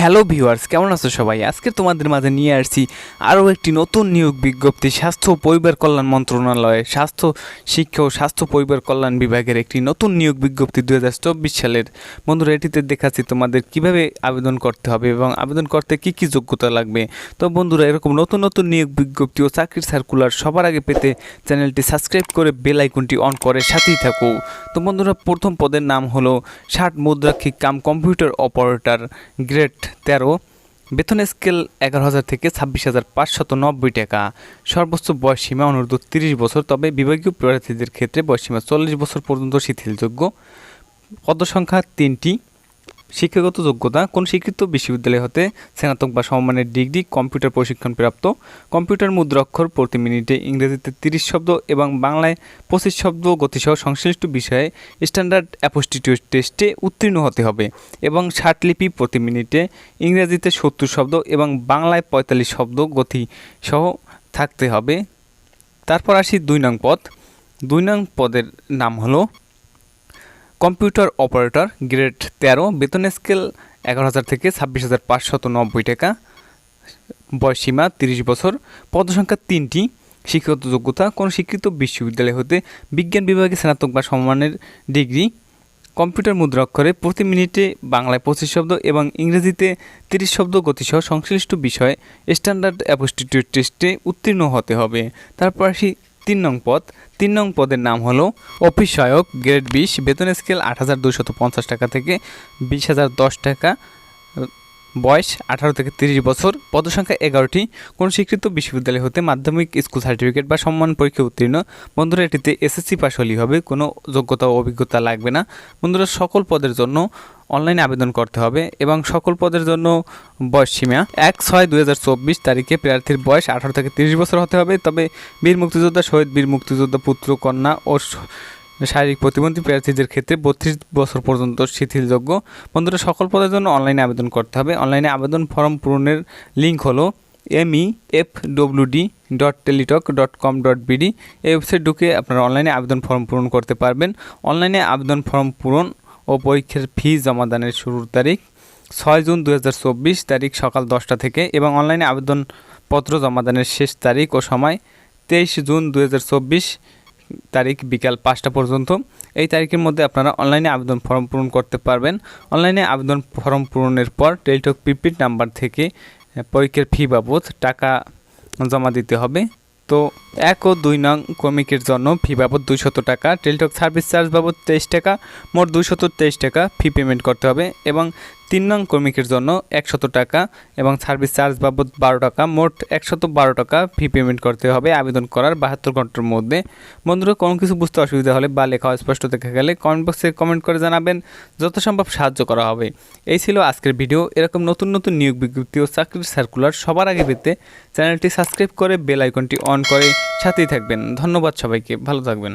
Hello viewers কেমন আছো সবাই? আজকে তোমাদের মাঝে নিয়ে আসছি আরও একটি নতুন নিয়োগ বিজ্ঞপ্তি, স্বাস্থ্য পরিবার কল্যাণ মন্ত্রণালয়ে, স্বাস্থ্য শিক্ষা ও স্বাস্থ্য পরিবার কল্যাণ বিভাগের একটি নতুন নিয়োগ বিজ্ঞপ্তি দু হাজার চব্বিশ সালের। বন্ধুরা, এটিতে দেখাচ্ছি তোমাদের কীভাবে আবেদন করতে হবে এবং আবেদন করতে কি কি যোগ্যতা লাগবে। তো বন্ধুরা, এরকম নতুন নতুন নিয়োগ বিজ্ঞপ্তি ও চাকরির সার্কুলার সবার আগে পেতে চ্যানেলটি সাবস্ক্রাইব করে বেল আইকনটি অন করে সাথেই থাকো। তো বন্ধুরা, প্রথম পদের নাম হলো ষাট মুদ্রাক্ষিক কাম কম্পিউটার অপারেটর গ্রেড তেরো, বেতন স্কেল এগারো হাজার থেকে ছাব্বিশ হাজার পাঁচশত নব্বই টাকা। সর্বোচ্চ বয়স সীমা অনুরোধ তিরিশ বছর, তবে বিভাগীয় প্রার্থীদের ক্ষেত্রে বয়স সীমা চল্লিশ বছর পর্যন্ত শিথিলযোগ্য। পদসংখ্যা তিনটি। শিক্ষাগত যোগ্যতা কোন স্বীকৃত বিশ্ববিদ্যালয় হতে স্নাতক বা সমমানের ডিগ্রি, কম্পিউটার প্রশিক্ষণ প্রাপ্ত কম্পিউটার মুদ্রাক্ষর প্রতি মিনিটে ইংরেজিতে তিরিশ শব্দ এবং বাংলায় পঁচিশ শব্দ গতিসহ সংশ্লিষ্ট বিষয়ে স্ট্যান্ডার্ড অ্যাপোস্টিটিউড টেস্টে উত্তীর্ণ হতে হবে এবং ষাট লিপি প্রতি মিনিটে ইংরেজিতে সত্তর শব্দ এবং বাংলায় পঁয়তাল্লিশ শব্দ গতি সহ থাকতে হবে। তারপর আসি দুই নং পদ। দুই নং পদের নাম হলো কম্পিউটার অপারেটর গ্রেড তেরো, বেতন স্কেল এগারো হাজার থেকে ছাব্বিশ হাজার পাঁচশত নব্বই টাকা বয়সীমা তিরিশ বছর, পদসংখ্যা তিনটি, শিক্ষাগত যোগ্যতা, কোনো স্বীকৃত বিশ্ববিদ্যালয় হতে বিজ্ঞান বিভাগে স্নাতক বা সম্মানের ডিগ্রি, কম্পিউটার মুদ্রাক্ষরে প্রতি মিনিটে বাংলায় পঁচিশ শব্দ এবং ইংরেজিতে তিরিশ শব্দ গতিসহ সংশ্লিষ্ট বিষয়ে স্ট্যান্ডার্ড অ্যাপোস্টিটিউড টেস্টে উত্তীর্ণ হতে হবে। তারপর আসি তিন নং পদ। তিন নং পদের নাম হলো অফিস সহায়ক গ্রেড বিশ, বেতন স্কেল আট হাজার পঞ্চাশ টাকা থেকে বিশ হাজার দশ টাকা, বয়স আঠারো থেকে তিরিশ বছর, পদসংখ্যা এগারোটি। কোন স্বীকৃত বিশ্ববিদ্যালয় হতে মাধ্যমিক স্কুল সার্টিফিকেট বা সম্মান পরীক্ষা উত্তীর্ণ। বন্ধুরা, এটিতে এসএসসি পাস হলেই হবে, কোনো যোগ্যতা ও অভিজ্ঞতা লাগবে না। বন্ধুরা, সকল পদের জন্য অনলাইনে আবেদন করতে হবে এবং সকল পদের জন্য বয়স সীমা এক ছয় দুই তারিখে প্রার্থীর বয়স আঠারো থেকে তিরিশ বছর হতে হবে। তবে বীর মুক্তিযোদ্ধা শহীদ বীর মুক্তিযোদ্ধা পুত্র, কন্যা ও শারীরিক প্রতিবন্ধী প্রার্থীদের ক্ষেত্রে বত্রিশ বছর পর্যন্ত শিথিলযোগ্য। বন্ধুরা, সকল পদের জন্য অনলাইনে আবেদন করতে হবে। অনলাইনে আবেদন ফর্ম পূরণের লিঙ্ক হলো ME F WD dot Teletalk dot com dot BD এই ওয়েবসাইট ঢুকে আপনারা অনলাইনে আবেদন ফর্ম পূরণ করতে পারবেন। অনলাইনে আবেদন ফর্ম পূরণ ও পরীক্ষার ফি জমাদানের শুরুর তারিখ ছয় জুন দু হাজার চব্বিশ তারিখ সকাল দশটা থেকে এবং অনলাইনে আবেদনপত্র জমাদানের শেষ তারিখ ও সময় তেইশ জুন দু হাজার চব্বিশ তারিখ বিকাল পাঁচটা পর্যন্ত। এই তারিখের মধ্যে আপনারা অনলাইনে আবেদন ফর্ম পূরণ করতে পারবেন। অনলাইনে আবেদন ফর্ম পূরণের পর টেলিটক প্রিপেড নাম্বার থেকে পরীক্ষার ফি বাবদ টাকা জমা দিতে হবে। তো এক ও দুই নং কমিকের জন্য ফি বাবদ দুশত টাকা, টেলিটক সার্ভিস চার্জ বাবদ তেইশ টাকা, মোট দুশত তেইশ টাকা ফি পেমেন্ট করতে হবে এবং তিন নং কর্মিকের জন্য একশত টাকা এবং সার্ভিস চার্জ বাবদ বারো টাকা, মোট একশত বারো টাকা ফি পেমেন্ট করতে হবে। আবেদন করার বাহাত্তর ঘণ্টার মধ্যে। বন্ধুরা, কোনো কিছু বুঝতে অসুবিধা হলে বা লেখা স্পষ্ট দেখা গেলে কমেন্ট বক্সে কমেন্ট করে জানাবেন। যত সম্ভব সাহায্য করা হবে। এই ছিল আজকের ভিডিও এরকম নতুন নতুন নিয়োগ বিজ্ঞপ্তি ও চাকরির সার্কুলার সবার আগে পেতে চ্যানেলটি সাবস্ক্রাইব করে বেল আইকনটি অন করে সাথেই থাকবেন। ধন্যবাদ সবাইকে। ভালো থাকবেন।